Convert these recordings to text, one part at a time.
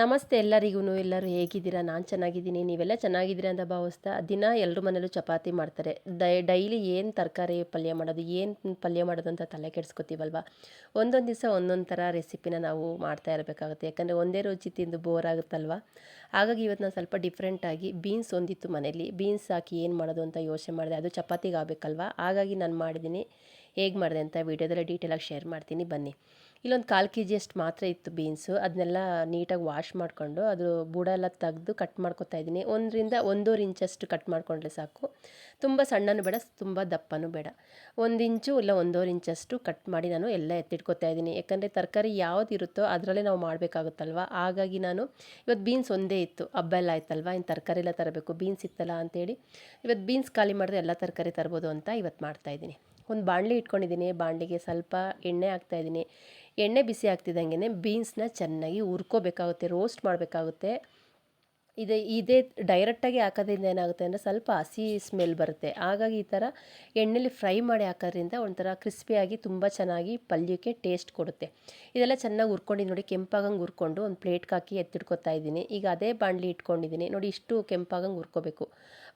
ನಮಸ್ತೆ ಎಲ್ಲರಿಗೂ ಎಲ್ಲರೂ ಹೇಗಿದ್ದೀರಾ? ನಾನು ಚೆನ್ನಾಗಿದ್ದೀನಿ, ನೀವೆಲ್ಲ ಚೆನ್ನಾಗಿದ್ದೀರಾ ಅಂತ ಭಾವಿಸ್ತಾ ದಿನ ಎಲ್ಲರ ಮನೇಲೂ ಚಪಾತಿ ಮಾಡ್ತಾರೆ. ಡೈ, ಡೈಲಿ ಏನು ತರಕಾರಿ ಪಲ್ಯ ಮಾಡೋದು, ಏನು ಪಲ್ಯ ಮಾಡೋದು ಅಂತ ತಲೆ ಕೆಡಿಸ್ಕೊತೀವಲ್ವ? ಒಂದೊಂದು ದಿವಸ ಒಂದೊಂದು ಥರ ರೆಸಿಪಿನ ನಾವು ಮಾಡ್ತಾ ಇರಬೇಕಾಗುತ್ತೆ. ಯಾಕಂದರೆ ಒಂದೇ ರುಚಿ ತಿಂದು ಬೋರ್ ಆಗುತ್ತಲ್ವ? ಹಾಗಾಗಿ ಇವತ್ತು ನಾನು ಸ್ವಲ್ಪ ಡಿಫ್ರೆಂಟಾಗಿ ಬೀನ್ಸ್ ಒಂದಿತ್ತು ಮನೇಲಿ. ಬೀನ್ಸ್ ಹಾಕಿ ಏನು ಮಾಡೋದು ಅಂತ ಯೋಚನೆ ಮಾಡಿದೆ. ಅದು ಚಪಾತಿಗೆ ಆಗಬೇಕಲ್ವ? ಹಾಗಾಗಿ ನಾನು ಮಾಡಿದ್ದೀನಿ. ಹೇಗೆ ಮಾಡಿದೆ ಅಂತ ವೀಡಿಯೋದಲ್ಲೇ ಡೀಟೇಲಾಗಿ ಶೇರ್ ಮಾಡ್ತೀನಿ, ಬನ್ನಿ. ಇಲ್ಲೊಂದು ಕಾಲು ಕೆ ಜಿಯಷ್ಟು ಮಾತ್ರ ಇತ್ತು ಬೀನ್ಸು ಅದನ್ನೆಲ್ಲ ನೀಟಾಗಿ ವಾಶ್ ಮಾಡಿಕೊಂಡು ಅದು ಬುಡ ಎಲ್ಲ ತೆಗೆದು ಕಟ್ ಮಾಡ್ಕೊತಾ ಇದ್ದೀನಿ. ಒಂದರಿಂದ ಒಂದೂವರೆ ಇಂಚಷ್ಟು ಕಟ್ ಮಾಡಿಕೊಂಡ್ರೆ ಸಾಕು. ತುಂಬ ಸಣ್ಣನೂ ಬೇಡ, ತುಂಬ ದಪ್ಪನೂ ಬೇಡ. ಒಂದು ಇಂಚು ಇಲ್ಲ ಒಂದೂವರೆ ಇಂಚಷ್ಟು ಕಟ್ ಮಾಡಿ ನಾನು ಎಲ್ಲ ಎತ್ತಿಟ್ಕೊತಾ ಇದ್ದೀನಿ. ಯಾಕಂದರೆ ತರಕಾರಿ ಯಾವ್ದು ಇರುತ್ತೋ ಅದರಲ್ಲೇ ನಾವು ಮಾಡಬೇಕಾಗುತ್ತಲ್ವ? ಹಾಗಾಗಿ ನಾನು ಇವತ್ತು ಬೀನ್ಸ್ ಒಂದೇ ಇತ್ತು. ಹಬ್ಬ ಎಲ್ಲ ಆಯ್ತಲ್ವ? ಇನ್ನು ತರಕಾರಿ ಎಲ್ಲ ತರಬೇಕು. ಬೀನ್ಸ್ ಇತ್ತಲ್ಲ ಅಂತೇಳಿ ಇವತ್ತು ಬೀನ್ಸ್ ಖಾಲಿ ಮಾಡಿದ್ರೆ ಎಲ್ಲ ತರಕಾರಿ ತರ್ಬೋದು ಅಂತ ಇವತ್ತು ಮಾಡ್ತಾಯಿದ್ದೀನಿ ಒಂದು ಬಾಣಲಿ ಇಟ್ಕೊಂಡಿದ್ದೀನಿ, ಬಾಣಲಿಗೆ ಸ್ವಲ್ಪ ಎಣ್ಣೆ ಹಾಕ್ತಾಯಿದ್ದೀನಿ. ಎಣ್ಣೆ ಬಿಸಿ ಆಗ್ತಿದ್ದಂಗೆ ಬೀನ್ಸ್ನ ಚೆನ್ನಾಗಿ ಹುರ್ಕೋಬೇಕಾಗುತ್ತೆ ರೋಸ್ಟ್ ಮಾಡಬೇಕಾಗುತ್ತೆ. ಇದೆ, ಇದೇ ಡೈರೆಕ್ಟಾಗಿ ಹಾಕೋದ್ರಿಂದ ಏನಾಗುತ್ತೆ ಅಂದರೆ ಸ್ವಲ್ಪ ಹಸಿ ಸ್ಮೆಲ್ ಬರುತ್ತೆ. ಹಾಗಾಗಿ ಈ ಥರ ಎಣ್ಣೆಲಿ ಫ್ರೈ ಮಾಡಿ ಹಾಕೋದ್ರಿಂದ ಒಂಥರ ಕ್ರಿಸ್ಪಿಯಾಗಿ ತುಂಬ ಚೆನ್ನಾಗಿ ಪಲ್ಯಕ್ಕೆ ಟೇಸ್ಟ್ ಕೊಡುತ್ತೆ. ಇದೆಲ್ಲ ಚೆನ್ನಾಗಿ ಹುರ್ಕೊಂಡಿದ್ದು ನೋಡಿ, ಕೆಂಪಾಗಂಗೆ ಹುರ್ಕೊಂಡು ಒಂದು ಪ್ಲೇಟ್ಗೆ ಹಾಕಿ ಎತ್ತಿಟ್ಕೊತಾ ಇದ್ದೀನಿ. ಈಗ ಅದೇ ಬಾಣಲಿ ಇಟ್ಕೊಂಡಿದ್ದೀನಿ. ನೋಡಿ, ಇಷ್ಟು ಕೆಂಪಾಗಂಗೆ ಹುರ್ಕೋಬೇಕು.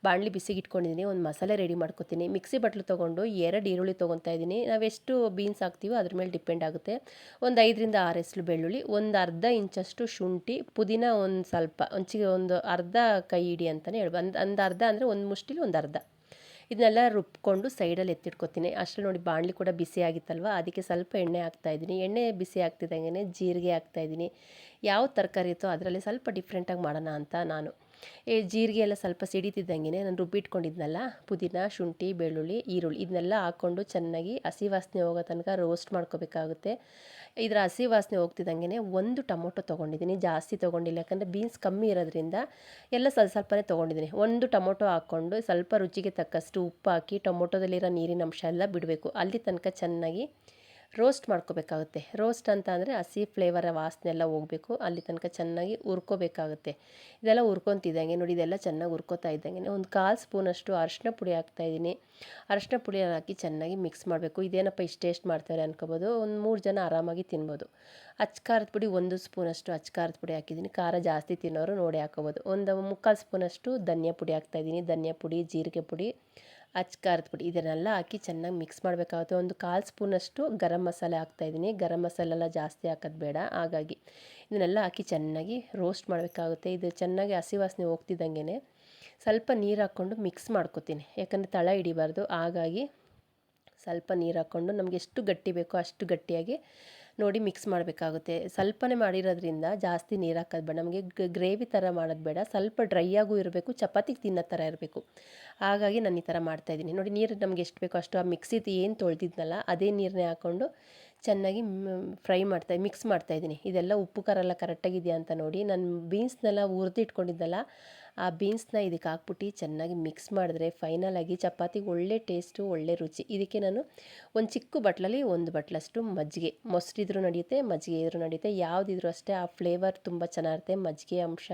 ಬಾಣಲಿ ಬಿಸಿಗೆ ಇಟ್ಕೊಂಡಿದ್ದೀನಿ. ಒಂದು ಮಸಾಲೆ ರೆಡಿ ಮಾಡ್ಕೊತೀನಿ. ಮಿಕ್ಸಿ ಬಟ್ಲು ತೊಗೊಂಡು ಎರಡು ಈರುಳ್ಳಿ ತೊಗೊತಾ ಇದ್ದೀನಿ. ನಾವೆಷ್ಟು ಬೀನ್ಸ್ ಹಾಕ್ತೀವೋ ಅದ್ರ ಮೇಲೆ ಡಿಪೆಂಡ್ ಆಗುತ್ತೆ. ಒಂದು ಐದರಿಂದ ಆರು ಎಸ್ಲು ಬೆಳ್ಳುಳ್ಳಿ, ಒಂದು ಅರ್ಧ ಇಂಚಷ್ಟು ಶುಂಠಿ, ಪುದೀನ ಒಂದು ಸ್ವಲ್ಪ ಒಂಚಿಗೆ ಒಂದು ಅರ್ಧ ಕೈ ಹಿಡಿ ಅಂತಲೇ ಹೇಳ್ಬೋದು ಒಂದು ಒಂದು ಅರ್ಧ ಅಂದರೆ ಒಂದು ಮುಷ್ಟಿಲಿ ಒಂದು ಅರ್ಧ. ಇದನ್ನೆಲ್ಲ ರುಬ್ಕೊಂಡು ಸೈಡಲ್ಲಿ ಎತ್ತಿಟ್ಕೊತೀನಿ. ಅಷ್ಟರಲ್ಲಿ ನೋಡಿ ಬಾಣಲಿ ಕೂಡ ಬಿಸಿ ಆಗಿತ್ತಲ್ವ? ಅದಕ್ಕೆ ಸ್ವಲ್ಪ ಎಣ್ಣೆ ಹಾಕ್ತಾಯಿದ್ದೀನಿ ಎಣ್ಣೆ ಬಿಸಿ ಆಗ್ತಿದ್ದಂಗೆ ಜೀರಿಗೆ ಹಾಕ್ತಾಯಿದ್ದೀನಿ ಯಾವ ತರಕಾರಿ ಇತ್ತೋ ಅದರಲ್ಲಿ ಸ್ವಲ್ಪ ಡಿಫ್ರೆಂಟಾಗಿ ಮಾಡೋಣ ಅಂತ ನಾನು. ಈ ಜೀರಿಗೆ ಎಲ್ಲ ಸ್ವಲ್ಪ ಸಿಡಿತಿದ್ದಂಗೆ ನಾನು ರುಬ್ಬಿಟ್ಕೊಂಡಿದ್ನಲ್ಲ ಪುದೀನ, ಶುಂಠಿ, ಬೆಳ್ಳುಳ್ಳಿ, ಈರುಳ್ಳಿ ಇದನ್ನೆಲ್ಲ ಹಾಕ್ಕೊಂಡು ಚೆನ್ನಾಗಿ ಹಸಿ ವಾಸನೆ ಹೋಗೋ ತನಕ ರೋಸ್ಟ್ ಮಾಡ್ಕೋಬೇಕಾಗುತ್ತೆ. ಇದರ ಹಸಿ ವಾಸನೆ ಹೋಗ್ತಿದ್ದಂಗೆ ಒಂದು ಟೊಮೊಟೊ ತೊಗೊಂಡಿದ್ದೀನಿ, ಜಾಸ್ತಿ ತೊಗೊಂಡಿಲ್ಲ. ಯಾಕಂದರೆ ಬೀನ್ಸ್ ಕಮ್ಮಿ ಇರೋದ್ರಿಂದ ಎಲ್ಲ ಸ್ವಲ್ಪ ಸ್ವಲ್ಪನೇ ತೊಗೊಂಡಿದ್ದೀನಿ. ಒಂದು ಟೊಮೊಟೊ ಹಾಕ್ಕೊಂಡು ಸ್ವಲ್ಪ ರುಚಿಗೆ ತಕ್ಕಷ್ಟು ಉಪ್ಪು ಹಾಕಿ ಟೊಮೊಟೊದಲ್ಲಿರೋ ನೀರಿನ ಅಂಶ ಎಲ್ಲ ಬಿಡಬೇಕು. ಅಲ್ಲಿ ತನಕ ಚೆನ್ನಾಗಿ ರೋಸ್ಟ್ ಮಾಡ್ಕೋಬೇಕಾಗುತ್ತೆ. ರೋಸ್ಟ್ ಅಂತ ಅಂದರೆ ಹಸಿ ಫ್ಲೇವರ ವಾಸನೆ ಎಲ್ಲ ಹೋಗಬೇಕು. ಅಲ್ಲಿ ತನಕ ಚೆನ್ನಾಗಿ ಹುರ್ಕೋಬೇಕಾಗುತ್ತೆ. ಇದೆಲ್ಲ ಹುರ್ಕೊತಿದ್ದಂಗೆ ನೋಡಿ, ಇದೆಲ್ಲ ಚೆನ್ನಾಗಿ ಹುರ್ಕೋತಾ ಇದ್ದಂಗೆ ಒಂದು ಕಾಲು ಸ್ಪೂನಷ್ಟು ಅರಶಿನ ಪುಡಿ ಹಾಕ್ತಾಯಿದ್ದೀನಿ ಅರಶಿನ ಪುಡಿ ಹಾಕಿ ಚೆನ್ನಾಗಿ ಮಿಕ್ಸ್ ಮಾಡಬೇಕು. ಇದೇನಪ್ಪ ಇಷ್ಟು ಟೇಸ್ಟ್ ಮಾಡ್ತಾರೆ ಅನ್ಕೋಬೋದು. ಒಂದು ಮೂರು ಜನ ಆರಾಮಾಗಿ ತಿನ್ಬೋದು. ಅಚ್ಚ ಖಾರದ ಪುಡಿ ಒಂದು ಸ್ಪೂನಷ್ಟು ಅಚ್ಚ ಖಾರದ ಪುಡಿ ಹಾಕಿದ್ದೀನಿ. ಖಾರ ಜಾಸ್ತಿ ತಿನ್ನೋರು ನೋಡಿ ಹಾಕೋಬೋದು. ಒಂದು ಮುಕ್ಕಾಲು ಸ್ಪೂನಷ್ಟು ಧನಿಯಾ ಪುಡಿ ಹಾಕ್ತಾಯಿದ್ದೀನಿ ಧನಿಯಾ ಪುಡಿ ಜೀರಿಗೆ ಪುಡಿ. ಅಚ್ಚ ಖಾರದ ಇದನ್ನೆಲ್ಲ ಹಾಕಿ ಚೆನ್ನಾಗಿ ಮಿಕ್ಸ್ ಮಾಡಬೇಕಾಗುತ್ತೆ. ಒಂದು ಕಾಲು ಸ್ಪೂನಷ್ಟು ಗರಂ ಮಸಾಲೆ ಹಾಕ್ತಾಯಿದ್ದೀನಿ ಗರಂ ಮಸಾಲೆ ಎಲ್ಲ ಜಾಸ್ತಿ ಹಾಕೋದು ಬೇಡ. ಹಾಗಾಗಿ ಇದನ್ನೆಲ್ಲ ಹಾಕಿ ಚೆನ್ನಾಗಿ ರೋಸ್ಟ್ ಮಾಡಬೇಕಾಗುತ್ತೆ. ಇದು ಚೆನ್ನಾಗಿ ಹಸಿ ವಾಸನೆ ಹೋಗ್ತಿದ್ದಂಗೆ ಸ್ವಲ್ಪ ನೀರು ಹಾಕ್ಕೊಂಡು ಮಿಕ್ಸ್ ಮಾಡ್ಕೊತೀನಿ. ಯಾಕಂದರೆ ತಳ ಹಿಡಿಬಾರ್ದು. ಹಾಗಾಗಿ ಸ್ವಲ್ಪ ನೀರು ಹಾಕ್ಕೊಂಡು ನಮಗೆ ಎಷ್ಟು ಗಟ್ಟಿ ಬೇಕೋ ಅಷ್ಟು ಗಟ್ಟಿಯಾಗಿ ನೋಡಿ ಮಿಕ್ಸ್ ಮಾಡಬೇಕಾಗುತ್ತೆ. ಸ್ವಲ್ಪನೇ ಮಾಡಿರೋದ್ರಿಂದ ಜಾಸ್ತಿ ನೀರು ಹಾಕೋದು ಬೇಡ ನಮಗೆ ಗ್ರೇವಿ ಥರ ಮಾಡೋದು ಬೇಡ. ಸ್ವಲ್ಪ ಡ್ರೈ ಆಗೂ ಇರಬೇಕು. ಚಪಾತಿಗೆ ತಿನ್ನೋ ಥರ ಇರಬೇಕು. ಹಾಗಾಗಿ ನಾನು ಈ ಥರ ಮಾಡ್ತಾಯಿದ್ದೀನಿ ನೋಡಿ ನೀರು ನಮ್ಗೆ ಎಷ್ಟು ಬೇಕೋ ಅಷ್ಟು ಆ ಮಿಕ್ಸಿದು ಏನು ತೊಳೆದಿದ್ನಲ್ಲ ಅದೇ ನೀರನ್ನೇ ಹಾಕ್ಕೊಂಡು ಚೆನ್ನಾಗಿ ಫ್ರೈ ಮಾಡ್ತಾ, ಮಿಕ್ಸ್ ಮಾಡ್ತಾಯಿದ್ದೀನಿ ಇದೆಲ್ಲ ಉಪ್ಪು, ಖಾರ ಎಲ್ಲ ಕರೆಕ್ಟಾಗಿದೆಯಾ ಅಂತ ನೋಡಿ. ನಾನು ಬೀನ್ಸ್ನೆಲ್ಲ ಹುರಿದಿಟ್ಕೊಂಡಿದ್ದಲ್ಲ ಆ ಬೀನ್ಸ್ನ ಇದಕ್ಕೆ ಹಾಕ್ಬಿಟ್ಟು ಚೆನ್ನಾಗಿ ಮಿಕ್ಸ್ ಮಾಡಿದ್ರೆ ಫೈನಲಾಗಿ ಚಪಾತಿಗೆ ಒಳ್ಳೆ ಟೇಸ್ಟು ಒಳ್ಳೆ ರುಚಿ. ಇದಕ್ಕೆ ನಾನು ಒಂದು ಚಿಕ್ಕ ಬಟ್ಲಲ್ಲಿ ಒಂದು ಬಟ್ಲಷ್ಟು ಮಜ್ಜಿಗೆ. ಮೊಸರಿದ್ರೂ ನಡೆಯುತ್ತೆ, ಮಜ್ಜಿಗೆ ಇದ್ರೂ ನಡೆಯುತ್ತೆ. ಯಾವುದಿದ್ರೂ ಅಷ್ಟೇ ಆ ಫ್ಲೇವರ್ ತುಂಬ ಚೆನ್ನಾಗಿರುತ್ತೆ. ಮಜ್ಜಿಗೆ ಅಂಶ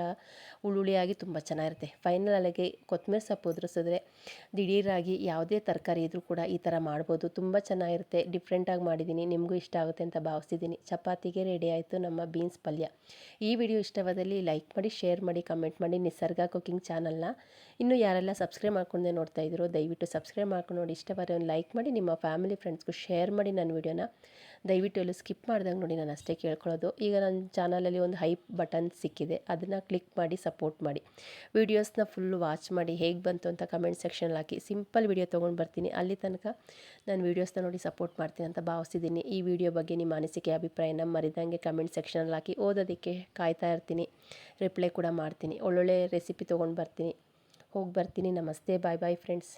ಹುಳುಳಿಯಾಗಿ ತುಂಬ ಚೆನ್ನಾಗಿರುತ್ತೆ. ಫೈನಲಾಗಿ ಕೊತ್ತಂಬರಿ ಸೊಪ್ಪು ಉದುರಿಸಿದ್ರೆ ದಿಢೀರಾಗಿ ಯಾವುದೇ ತರಕಾರಿ ಇದ್ರೂ ಕೂಡ ಈ ಥರ ಮಾಡ್ಬೋದು. ತುಂಬ ಚೆನ್ನಾಗಿರುತ್ತೆ. ಡಿಫ್ರೆಂಟಾಗಿ ಮಾಡಿದ್ದೀನಿ. ನಿಮಗೂ ಇಷ್ಟ ಆಗುತ್ತೆ ಅಂತ ಭಾವಿಸಿದ್ದೀನಿ ಚಪಾತಿಗೆ ರೆಡಿ ಆಯಿತು ನಮ್ಮ ಬೀನ್ಸ್ ಪಲ್ಯ. ಈ ವಿಡಿಯೋ ಇಷ್ಟವಾದಲ್ಲಿ ಲೈಕ್ ಮಾಡಿ ಶೇರ್ ಮಾಡಿ ಕಮೆಂಟ್ ಮಾಡಿ. ನಿಸರ್ಗ ಕುಕಿಂಗ್ ಚಾನಲ್ನ. ಇನ್ನೂ ಯಾರೆಲ್ಲ ಸಬ್ಸ್ಕ್ರೈಬ್ ಮಾಡ್ಕೊಂಡೆ ನೋಡ್ತಾ ಇದ್ದೀರೋ ದಯವಿಟ್ಟು ಸಬ್ಸ್ಕ್ರೈಬ್ ಮಾಡ್ಕೊಂಡು ನೋಡಿ. ಇಷ್ಟವಾದರೆ ಒಂದು ಲೈಕ್ ಮಾಡಿ, ನಿಮ್ಮ ಫ್ಯಾಮಿಲಿ ಫ್ರೆಂಡ್ಸ್ಗೂ ಶೇರ್ ಮಾಡಿ ನನ್ನ ವಿಡಿಯೋನ. ದಯವಿಟ್ಟು ಎಲ್ಲೂ ಸ್ಕಿಪ್ ಮಾಡ್ದಂಗೆ ನೋಡಿ, ನಾನು ಅಷ್ಟೇ ಕೇಳ್ಕೊಳ್ಳೋದು. ಈಗ ನನ್ನ ಚಾನಲಲ್ಲಿ ಒಂದು ಹೈಪ್ ಬಟನ್ ಸಿಕ್ಕಿದೆ. ಅದನ್ನು ಕ್ಲಿಕ್ ಮಾಡಿ, ಸಪೋರ್ಟ್ ಮಾಡಿ. ವೀಡಿಯೋಸ್ನ ಫುಲ್ಲು ವಾಚ್ ಮಾಡಿ, ಹೇಗೆ ಬಂತು ಅಂತ ಕಮೆಂಟ್ ಸೆಕ್ಷನಲ್ಲಿ ಹಾಕಿ. ಸಿಂಪಲ್ ವಿಡಿಯೋ ತೊಗೊಂಡು ಬರ್ತೀನಿ. ಅಲ್ಲಿ ತನಕ ನಾನು ವೀಡಿಯೋಸ್ನ ನೋಡಿ ಸಪೋರ್ಟ್ ಮಾಡ್ತೀನಿ ಅಂತ ಭಾವಿಸಿದ್ದೀನಿ ಈ ವಿಡಿಯೋ ಬಗ್ಗೆ ನಿಮ್ಮ ಅನಿಸಿಕೆ, ಅಭಿಪ್ರಾಯನ ಮರಿದಂಗೆ ಕಮೆಂಟ್ ಸೆಕ್ಷನಲ್ಲಿ ಹಾಕಿ. ಓದೋದಕ್ಕೆ ಕಾಯ್ತಾ ಇರ್ತೀನಿ. ರಿಪ್ಲೈ ಕೂಡ ಮಾಡ್ತೀನಿ. ಒಳ್ಳೊಳ್ಳೆ ರೆಸಿಪಿ ತೊಗೊಂಡು ಬರ್ತೀನಿ. ಹೋಗಿ ಬರ್ತೀನಿ. ನಮಸ್ತೆ. ಬಾಯ್ ಬಾಯ್ ಫ್ರೆಂಡ್ಸ್